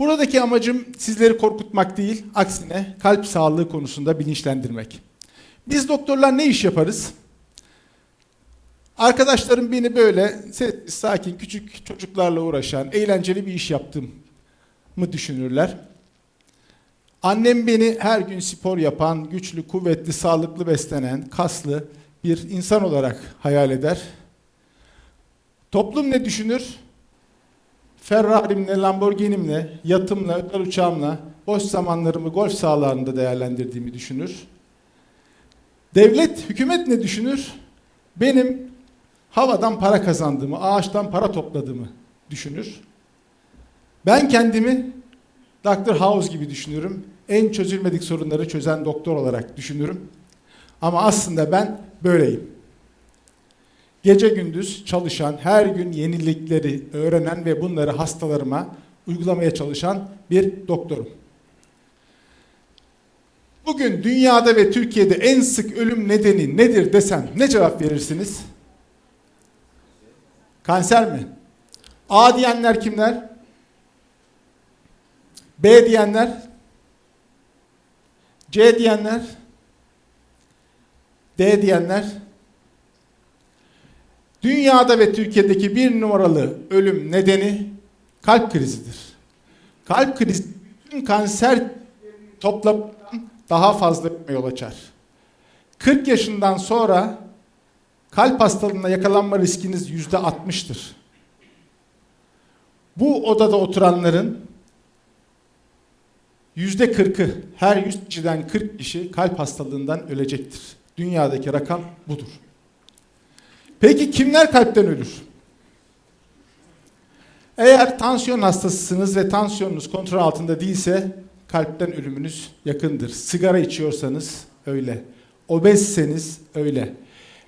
Buradaki amacım sizleri korkutmak değil, aksine kalp sağlığı konusunda bilinçlendirmek. Biz doktorlar ne iş yaparız? Arkadaşlarım beni böyle sakin, küçük çocuklarla uğraşan, eğlenceli bir iş yaptığımı düşünürler. Annem beni her gün spor yapan, güçlü, kuvvetli, sağlıklı beslenen, kaslı bir insan olarak hayal eder. Toplum ne düşünür? Ferrari'mle, Lamborghini'mle, yatımla, özel uçağımla boş zamanlarımı golf sahalarında değerlendirdiğimi düşünür. Devlet, hükümet ne düşünür? Benim havadan para kazandığımı, ağaçtan para topladığımı düşünür. Ben kendimi Dr. House gibi düşünürüm. En çözülmedik sorunları çözen doktor olarak düşünürüm. Ama aslında ben böyleyim. Gece gündüz çalışan, her gün yenilikleri öğrenen ve bunları hastalarıma uygulamaya çalışan bir doktorum. Bugün dünyada ve Türkiye'de en sık ölüm nedeni nedir desem ne cevap verirsiniz? Kanser mi? A diyenler kimler? B diyenler? C diyenler? D diyenler? Dünyada ve Türkiye'deki bir numaralı ölüm nedeni kalp krizidir. Kalp krizi bütün kanser toplamından daha fazla yol açar. 40 yaşından sonra kalp hastalığına yakalanma riskiniz yüzde 60'tır. Bu odada oturanların yüzde 40'ı her 100 kişiden 40 kişi kalp hastalığından ölecektir. Dünyadaki rakam budur. Peki kimler kalpten ölür? Eğer tansiyon hastasısınız ve tansiyonunuz kontrol altında değilse kalpten ölümünüz yakındır. Sigara içiyorsanız öyle. Obezseniz öyle.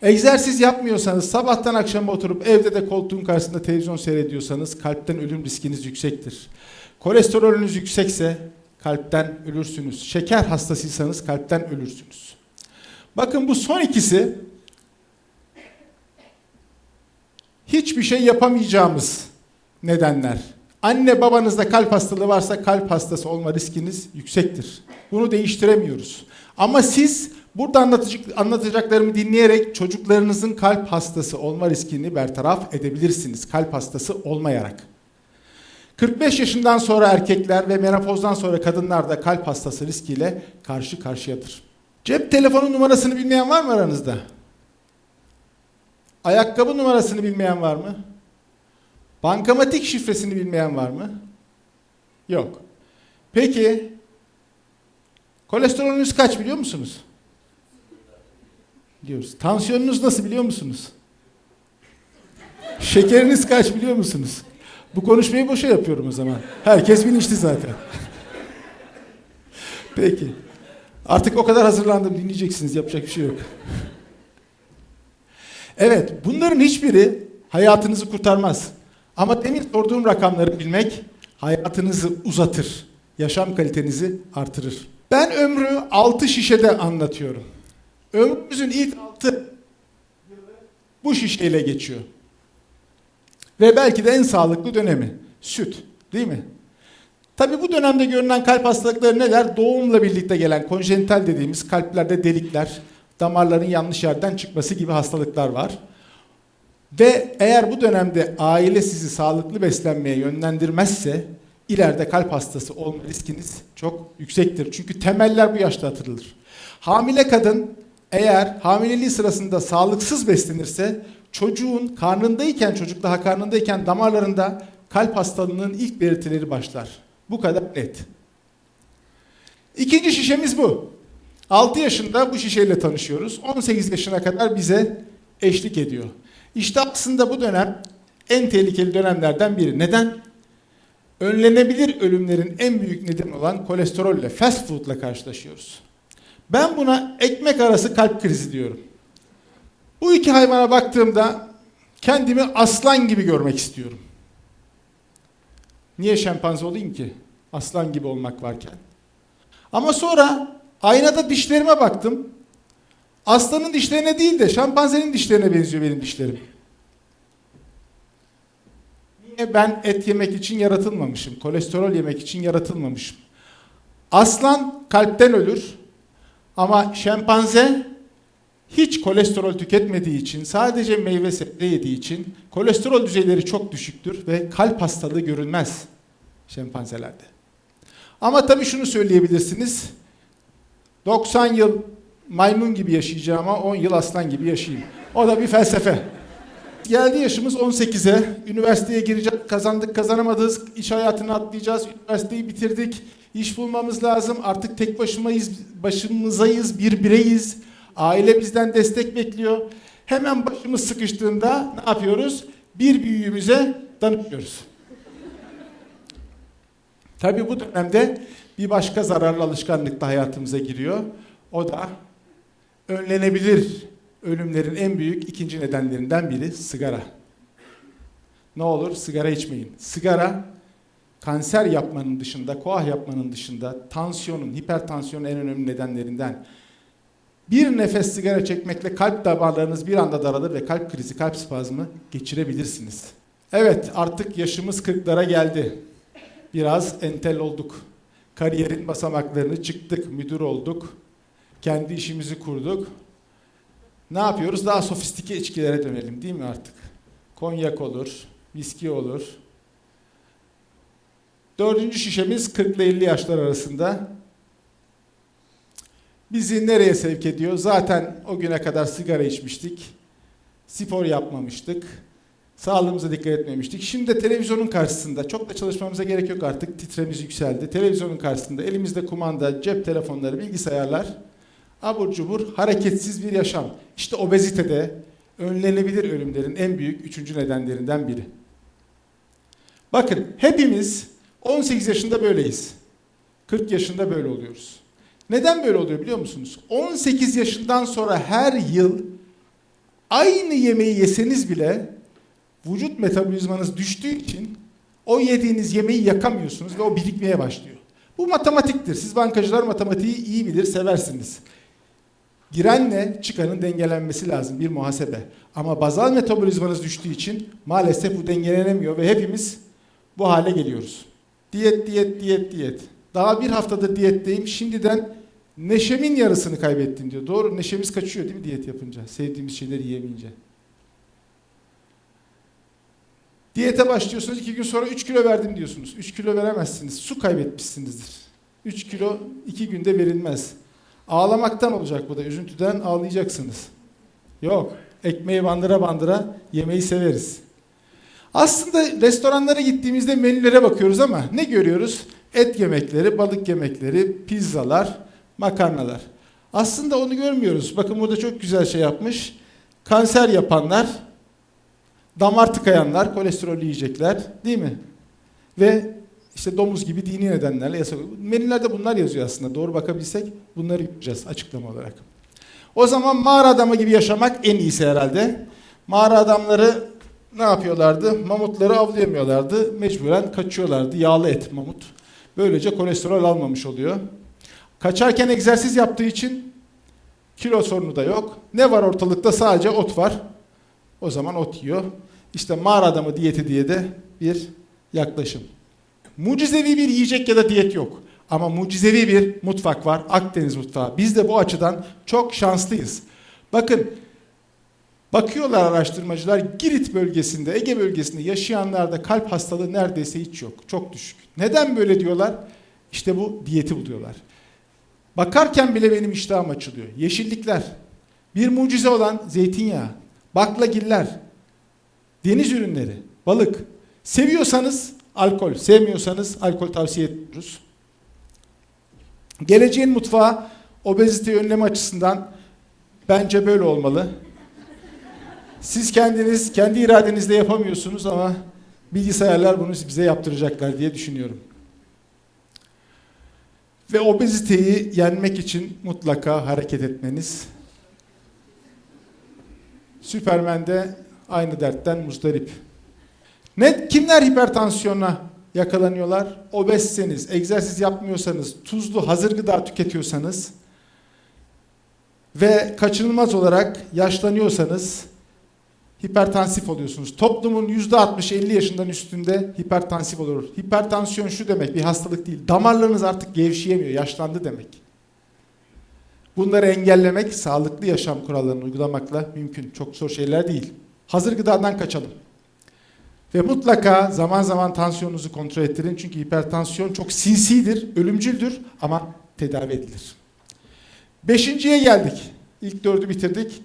Egzersiz yapmıyorsanız, sabahtan akşama oturup evde de koltuğun karşısında televizyon seyrediyorsanız kalpten ölüm riskiniz yüksektir. Kolesterolünüz yüksekse kalpten ölürsünüz. Şeker hastasıysanız kalpten ölürsünüz. Bakın bu son ikisi hiçbir şey yapamayacağımız nedenler. Anne babanızda kalp hastalığı varsa kalp hastası olma riskiniz yüksektir. Bunu değiştiremiyoruz. Ama siz burada anlatacak, anlatacaklarımı dinleyerek çocuklarınızın kalp hastası olma riskini bertaraf edebilirsiniz. Kalp hastası olmayarak. 45 yaşından sonra erkekler ve menopozdan sonra kadınlar da kalp hastası riskiyle karşı karşıyadır. Cep telefonu numarasını bilmeyen var mı aranızda? Ayakkabı numarasını bilmeyen var mı? Bankamatik şifresini bilmeyen var mı? Yok. Peki kolesterolünüz kaç biliyor musunuz? Biliyoruz. Tansiyonunuz nasıl biliyor musunuz? Şekeriniz kaç biliyor musunuz? Bu konuşmayı boşa yapıyorum o zaman. Herkes bilinçli zaten. Peki. Artık o kadar hazırlandım dinleyeceksiniz yapacak bir şey yok. Evet bunların hiçbiri hayatınızı kurtarmaz. Ama demin sorduğum rakamları bilmek hayatınızı uzatır. Yaşam kalitenizi artırır. Ben ömrü 6 şişede anlatıyorum. Ömrümüzün ilk 6 bu şişeyle geçiyor. Ve belki de en sağlıklı dönemi süt, değil mi? Tabii bu dönemde görünen kalp hastalıkları neler? Doğumla birlikte gelen konjenital dediğimiz kalplerde delikler, damarların yanlış yerden çıkması gibi hastalıklar var. Ve eğer bu dönemde aile sizi sağlıklı beslenmeye yönlendirmezse ileride kalp hastası olma riskiniz çok yüksektir. Çünkü temeller bu yaşta atılır. Hamile kadın eğer hamileliği sırasında sağlıksız beslenirse çocuğun karnındayken çocuk daha karnındayken damarlarında kalp hastalığının ilk belirtileri başlar. Bu kadar net. İkinci şişemiz bu. 6 yaşında bu şişeyle tanışıyoruz. 18 yaşına kadar bize eşlik ediyor. İşte aslında bu dönem en tehlikeli dönemlerden biri. Neden? Önlenebilir ölümlerin en büyük nedeni olan kolesterolle, fast food'la karşılaşıyoruz. Ben buna ekmek arası kalp krizi diyorum. Bu iki hayvana baktığımda kendimi aslan gibi görmek istiyorum. Niye şempanze olayım ki? Aslan gibi olmak varken. Ama sonra aynada dişlerime baktım. Aslanın dişlerine değil de şempanzenin dişlerine benziyor benim dişlerim. Niye? Ben et yemek için yaratılmamışım. Kolesterol yemek için yaratılmamışım. Aslan kalpten ölür. Ama şempanze hiç kolesterol tüketmediği için, sadece meyve sebze yediği için kolesterol düzeyleri çok düşüktür ve kalp hastalığı görülmez şempanzelerde. Ama tabii şunu söyleyebilirsiniz. 90 yıl maymun gibi yaşayacağım ama 10 yıl aslan gibi yaşayayım. O da bir felsefe. Geldi yaşımız 18'e. Üniversiteye gireceğiz. Kazandık kazanamadınız. İş hayatına atlayacağız. Üniversiteyi bitirdik. İş bulmamız lazım. Artık tek başımayız, başımızayız, bir bireyiz. Aile bizden destek bekliyor. Hemen başımız sıkıştığında ne yapıyoruz? Bir büyüğümüze danışıyoruz. Tabii bu dönemde bir başka zararlı alışkanlık da hayatımıza giriyor. O da önlenebilir ölümlerin en büyük ikinci nedenlerinden biri sigara. Ne olur sigara içmeyin. Sigara kanser yapmanın dışında, koah yapmanın dışında tansiyonun, hipertansiyonun en önemli nedenlerinden. Bir nefes sigara çekmekle kalp damarlarınız bir anda daralır ve kalp krizi, kalp spazmı geçirebilirsiniz. Evet artık yaşımız 40'lara geldi. Biraz entel olduk. Kariyerin basamaklarını çıktık, müdür olduk. Kendi işimizi kurduk. Ne yapıyoruz? Daha sofistike içkilere dönelim değil mi artık? Konyak olur, viski olur. Dördüncü şişemiz 40 ile 50 yaşlar arasında. Bizi nereye sevk ediyor? Zaten o güne kadar sigara içmiştik. Spor yapmamıştık. Sağlığımıza dikkat etmemiştik. Şimdi de televizyonun karşısında çok da çalışmamıza gerek yok artık. Titremiz yükseldi. Televizyonun karşısında elimizde kumanda, cep telefonları, bilgisayarlar abur cubur hareketsiz bir yaşam. İşte obezitede önlenebilir ölümlerin en büyük üçüncü nedenlerinden biri. Bakın hepimiz 18 yaşında böyleyiz. 40 yaşında böyle oluyoruz. Neden böyle oluyor biliyor musunuz? 18 yaşından sonra her yıl aynı yemeği yeseniz bile vücut metabolizmanız düştüğü için o yediğiniz yemeği yakamıyorsunuz ve o birikmeye başlıyor. Bu matematiktir. Siz bankacılar matematiği iyi bilir, seversiniz. Girenle çıkanın dengelenmesi lazım bir muhasebe. Ama bazal metabolizmanız düştüğü için maalesef bu dengelenemiyor ve hepimiz bu hale geliyoruz. Diyet, diyet, diyet, diyet. Daha bir haftadır diyetteyim. Şimdiden neşemin yarısını kaybettim diyor. Doğru neşemiz kaçıyor değil mi diyet yapınca? Sevdiğimiz şeyleri yiyemeyince. Diyete başlıyorsunuz. iki gün sonra 3 kilo verdim diyorsunuz. 3 kilo veremezsiniz. Su kaybetmişsinizdir. 3 kilo 2 günde verilmez. Ağlamaktan olacak bu da. Üzüntüden ağlayacaksınız. Yok. Ekmeği bandıra bandıra yemeği severiz. Aslında restoranlara gittiğimizde menülere bakıyoruz ama ne görüyoruz? Et yemekleri, balık yemekleri, pizzalar, makarnalar. Aslında onu görmüyoruz. Bakın burada çok güzel şey yapmış. Kanser yapanlar, damar tıkayanlar, kolesterol yiyecekler değil mi? Ve işte domuz gibi dini nedenlerle yasak. Menülerde bunlar yazıyor aslında. Doğru bakabilsek bunları yapacağız açıklama olarak. O zaman mağara adamı gibi yaşamak en iyisi herhalde. Mağara adamları ne yapıyorlardı? Mamutları avlayamıyorlardı. Mecburen kaçıyorlardı. Yağlı et mamut. Böylece kolesterol almamış oluyor. Kaçarken egzersiz yaptığı için kilo sorunu da yok. Ne var ortalıkta? Sadece ot var. O zaman ot yiyor. İşte mağara adamı diyeti diye de bir yaklaşım. Mucizevi bir yiyecek ya da diyet yok. Ama mucizevi bir mutfak var. Akdeniz mutfağı. Biz de bu açıdan çok şanslıyız. Bakın bakıyorlar araştırmacılar Girit bölgesinde, Ege bölgesinde yaşayanlarda kalp hastalığı neredeyse hiç yok. Çok düşük. Neden böyle diyorlar? İşte bu diyeti buluyorlar. Bakarken bile benim iştahım açılıyor. Yeşillikler. Bir mucize olan zeytinyağı, baklagiller, deniz ürünleri, balık. Seviyorsanız alkol, sevmiyorsanız alkol tavsiye etmiyoruz. Geleceğin mutfağı obezite önleme açısından bence böyle olmalı. Siz kendiniz, kendi iradenizle yapamıyorsunuz ama bilgisayarlar bunu bize yaptıracaklar diye düşünüyorum. Ve obeziteyi yenmek için mutlaka hareket etmeniz. Süpermen de aynı dertten muzdarip. Ne, kimler hipertansiyona yakalanıyorlar? Obezseniz, egzersiz yapmıyorsanız, tuzlu hazır gıda tüketiyorsanız ve kaçınılmaz olarak yaşlanıyorsanız hipertansif oluyorsunuz. Toplumun %60-50 yaşından üstünde hipertansif olur. Hipertansiyon şu demek bir hastalık değil. Damarlarınız artık gevşeyemiyor, yaşlandı demek. Bunları engellemek sağlıklı yaşam kurallarını uygulamakla mümkün. Çok zor şeyler değil. Hazır gıdadan kaçalım. Ve mutlaka zaman zaman tansiyonunuzu kontrol ettirin. Çünkü hipertansiyon çok sinsidir, ölümcüldür ama tedavi edilir. Beşinciye geldik. İlk dördü bitirdik.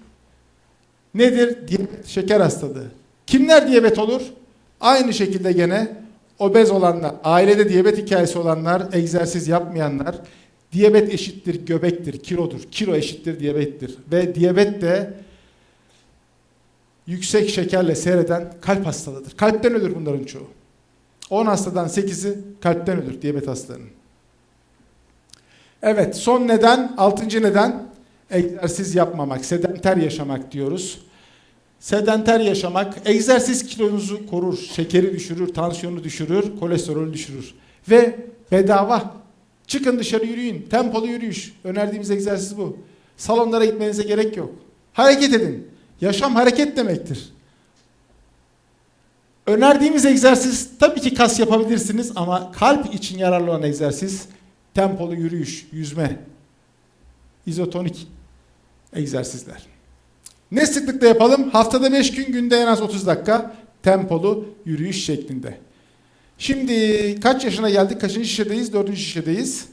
Nedir? Diyabet, şeker hastalığı. Kimler diyabet olur? Aynı şekilde gene obez olanlar, ailede diyabet hikayesi olanlar, egzersiz yapmayanlar, diyabet eşittir göbektir, kilodur. Kilo eşittir diyabettir. Ve diyabet de yüksek şekerle seyreden kalp hastalığıdır. Kalpten ölür bunların çoğu. 10 hastadan 8'i kalpten ölür diyabet hastalarının. Evet son neden, altıncı neden egzersiz yapmamak, sedanter yaşamak diyoruz. Sedanter yaşamak egzersiz kilonuzu korur, şekeri düşürür, tansiyonu düşürür, kolesterolü düşürür. Ve bedava çıkın dışarı yürüyün, tempolu yürüyüş. Önerdiğimiz egzersiz bu. Salonlara gitmenize gerek yok. Hareket edin. Yaşam hareket demektir. Önerdiğimiz egzersiz tabii ki kas yapabilirsiniz ama kalp için yararlı olan egzersiz tempolu yürüyüş, yüzme, izotonik egzersizler. Ne sıklıkla yapalım? Haftada 5 gün, günde en az 30 dakika tempolu yürüyüş şeklinde. Şimdi kaç yaşına geldik? Kaçıncı şişedeyiz? Dördüncü şişedeyiz.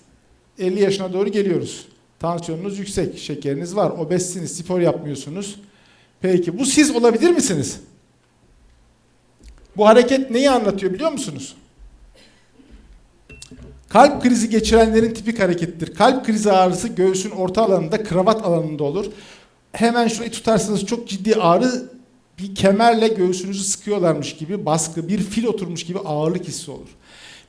50 yaşına doğru geliyoruz. Tansiyonunuz yüksek, şekeriniz var, obezsiniz, spor yapmıyorsunuz. Peki bu siz olabilir misiniz? Bu hareket neyi anlatıyor biliyor musunuz? Kalp krizi geçirenlerin tipik harekettir. Kalp krizi ağrısı göğsün orta alanında, kravat alanında olur. Hemen şurayı tutarsanız çok ciddi ağrı bir kemerle göğsünüzü sıkıyorlarmış gibi baskı, bir fil oturmuş gibi ağırlık hissi olur.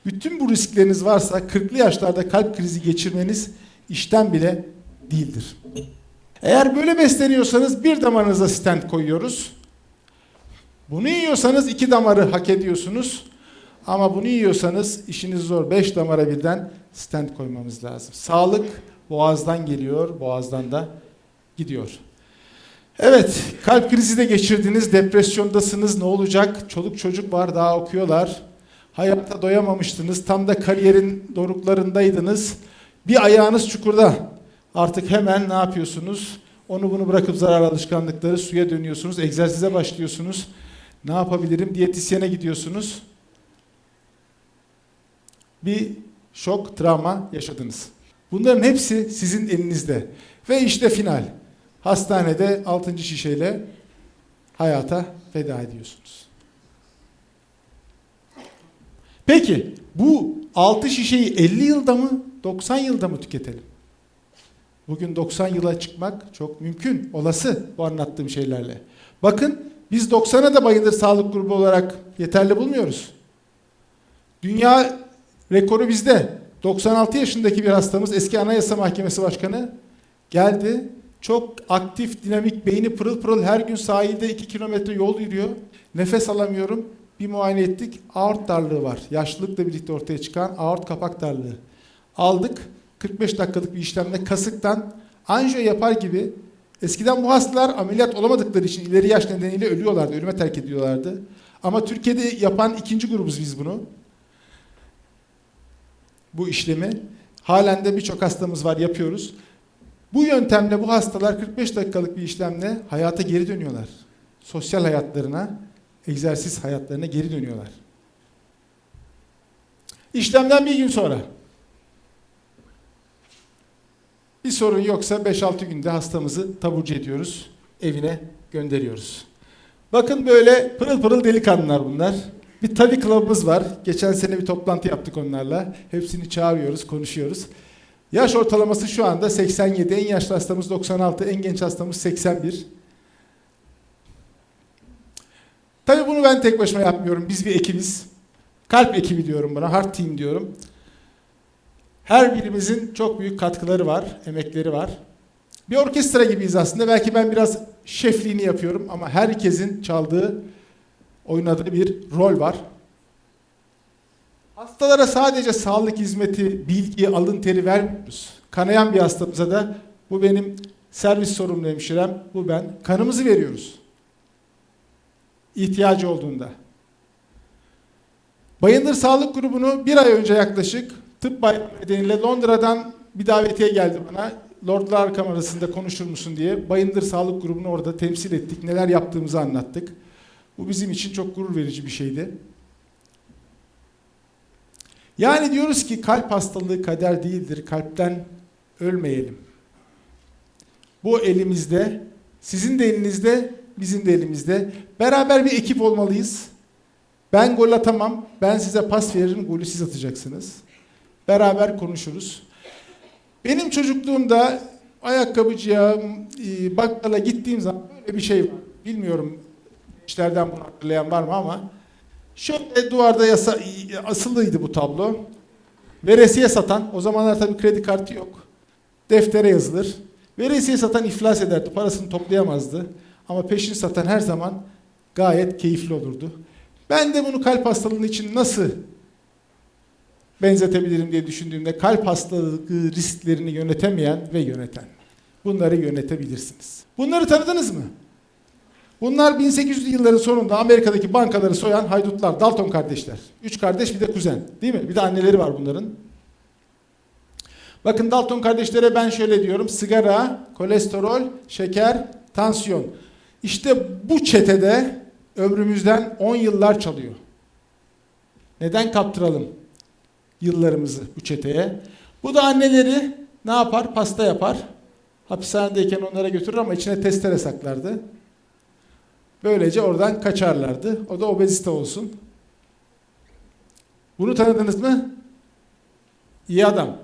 Bütün bu riskleriniz varsa 40'lı yaşlarda kalp krizi geçirmeniz işten bile değildir. Eğer böyle besleniyorsanız bir damarınıza stent koyuyoruz. Bunu yiyorsanız iki damarı hak ediyorsunuz. Ama bunu yiyorsanız işiniz zor. Beş damara birden stent koymamız lazım. Sağlık boğazdan geliyor, boğazdan da gidiyor. Evet, kalp krizi de geçirdiniz, depresyondasınız. Ne olacak? Çoluk çocuk var, daha okuyorlar. Hayata doyamamıştınız, tam da kariyerin doruklarındaydınız. Bir ayağınız çukurda. Artık hemen ne yapıyorsunuz? Onu bunu bırakıp zarar alışkanlıkları suya dönüyorsunuz, egzersize başlıyorsunuz. Ne yapabilirim? Diyetisyene gidiyorsunuz. Bir şok, travma yaşadınız. Bunların hepsi sizin elinizde. Ve işte final. Hastanede 6. şişeyle hayata veda ediyorsunuz. Peki bu 6 şişeyi 50 yılda mı 90 yılda mı tüketelim? Bugün 90 yıla çıkmak çok mümkün, olası bu anlattığım şeylerle. Bakın biz 90'a da bayılır sağlık grubu olarak yeterli bulmuyoruz. Dünya rekoru bizde. 96 yaşındaki bir hastamız eski Anayasa Mahkemesi Başkanı geldi. Çok aktif, dinamik, beyni pırıl pırıl her gün sahilde 2 kilometre yol yürüyor. Nefes alamıyorum. Bir muayene ettik. Aort darlığı var. Yaşlılıkla birlikte ortaya çıkan aort kapak darlığı. Aldık. 45 dakikalık bir işlemle kasıktan anjiyo yapar gibi eskiden bu hastalar ameliyat olamadıkları için ileri yaş nedeniyle ölüyorlardı, ölüme terk ediyorlardı. Ama Türkiye'de yapan ikinci grubuz biz bunu. Bu işlemi. Halen de birçok hastamız var, yapıyoruz. Bu yöntemle bu hastalar 45 dakikalık bir işlemle hayata geri dönüyorlar. Sosyal hayatlarına, egzersiz hayatlarına geri dönüyorlar. İşlemden bir gün sonra Bir sorun yoksa 5-6 günde hastamızı taburcu ediyoruz. Evine gönderiyoruz. Bakın böyle pırıl pırıl delikanlılar bunlar. Bir tabi kılavumuz var. Geçen sene bir toplantı yaptık onlarla. Hepsini çağırıyoruz, konuşuyoruz. Yaş ortalaması şu anda 87. En yaşlı hastamız 96. En genç hastamız 81. Tabi bunu ben tek başıma yapmıyorum. Biz bir ekibiz. Kalp ekibi diyorum buna. Heart team diyorum. Her birimizin çok büyük katkıları var, emekleri var. Bir orkestra gibiyiz aslında. Belki ben biraz şefliğini yapıyorum ama herkesin çaldığı, oynadığı bir rol var. Hastalara sadece sağlık hizmeti, bilgi, alın teri vermiyoruz. Kanayan bir hastamıza da bu benim servis sorumlu hemşirem, bu ben. Kanımızı veriyoruz. ihtiyacı olduğunda. Bayındır Sağlık Grubu'nu bir ay önce yaklaşık tıp bayramı nedeniyle Londra'dan bir davetiye geldi bana. Lordlar Kamerası'nda konuşur musun diye. Bayındır Sağlık Grubu'nu orada temsil ettik. Neler yaptığımızı anlattık. Bu bizim için çok gurur verici bir şeydi. Yani diyoruz ki kalp hastalığı kader değildir. Kalpten ölmeyelim. Bu elimizde, sizin de elinizde, bizim de elimizde. Beraber bir ekip olmalıyız. Ben gol atamam, ben size pas veririm, golü siz atacaksınız. Beraber konuşuruz. Benim çocukluğumda ayakkabıcıya, e, bakkala gittiğim zaman böyle bir şey var. Bilmiyorum işlerden bunu hatırlayan var mı ama şöyle duvarda yasa, asılıydı bu tablo. Veresiye satan, o zamanlar tabii kredi kartı yok. Deftere yazılır. Veresiye satan iflas ederdi, parasını toplayamazdı. Ama peşin satan her zaman gayet keyifli olurdu. Ben de bunu kalp hastalığı için nasıl benzetebilirim diye düşündüğümde kalp hastalığı risklerini yönetemeyen ve yöneten. Bunları yönetebilirsiniz. Bunları tanıdınız mı? Bunlar 1800'lü yılların sonunda Amerika'daki bankaları soyan haydutlar, Dalton kardeşler. Üç kardeş bir de kuzen. Değil mi? Bir de anneleri var bunların. Bakın Dalton kardeşlere ben şöyle diyorum. Sigara, kolesterol, şeker, tansiyon. İşte bu çetede ömrümüzden 10 yıllar çalıyor. Neden kaptıralım yıllarımızı bu çeteye? Bu da anneleri ne yapar? Pasta yapar. Hapishanedeyken onlara götürür ama içine testere saklardı. Böylece oradan kaçarlardı. O da obezite olsun. Bunu tanıdınız mı? İyi adam.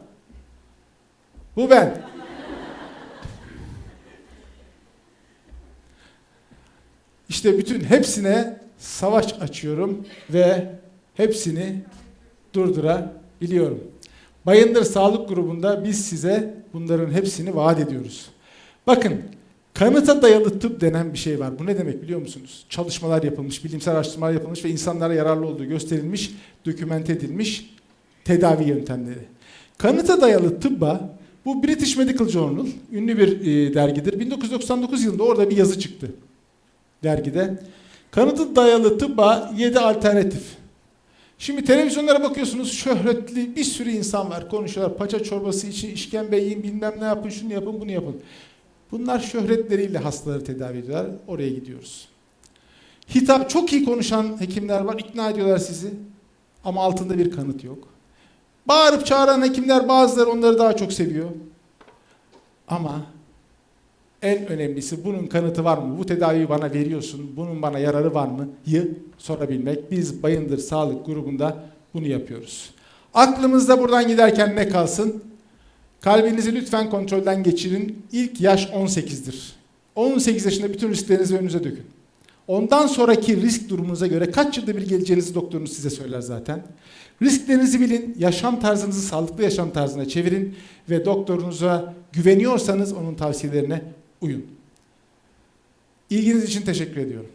Bu ben. İşte bütün hepsine savaş açıyorum ve hepsini durdurabiliyorum. Bayındır Sağlık Grubu'nda biz size bunların hepsini vaat ediyoruz. Bakın kanıta dayalı tıp denen bir şey var. Bu ne demek biliyor musunuz? Çalışmalar yapılmış, bilimsel araştırmalar yapılmış ve insanlara yararlı olduğu gösterilmiş, dokümente edilmiş tedavi yöntemleri. Kanıta dayalı tıbba bu British Medical Journal ünlü bir e, dergidir. 1999 yılında orada bir yazı çıktı dergide. Kanıta dayalı tıbba 7 alternatif. Şimdi televizyonlara bakıyorsunuz şöhretli bir sürü insan var konuşuyorlar. Paça çorbası için işkembe yiyin bilmem ne yapın şunu yapın bunu yapın. Bunlar şöhretleriyle hastaları tedavi ediyorlar. Oraya gidiyoruz. Hitap çok iyi konuşan hekimler var. ikna ediyorlar sizi. Ama altında bir kanıt yok. Bağırıp çağıran hekimler bazıları onları daha çok seviyor. Ama en önemlisi bunun kanıtı var mı? Bu tedaviyi bana veriyorsun. Bunun bana yararı var mı? Yı sorabilmek. Biz Bayındır Sağlık grubunda bunu yapıyoruz. Aklımızda buradan giderken ne kalsın? Kalbinizi lütfen kontrolden geçirin. İlk yaş 18'dir. 18 yaşında bütün risklerinizi önünüze dökün. Ondan sonraki risk durumunuza göre kaç yılda bir geleceğinizi doktorunuz size söyler zaten. Risklerinizi bilin, yaşam tarzınızı sağlıklı yaşam tarzına çevirin ve doktorunuza güveniyorsanız onun tavsiyelerine uyun. İlginiz için teşekkür ediyorum.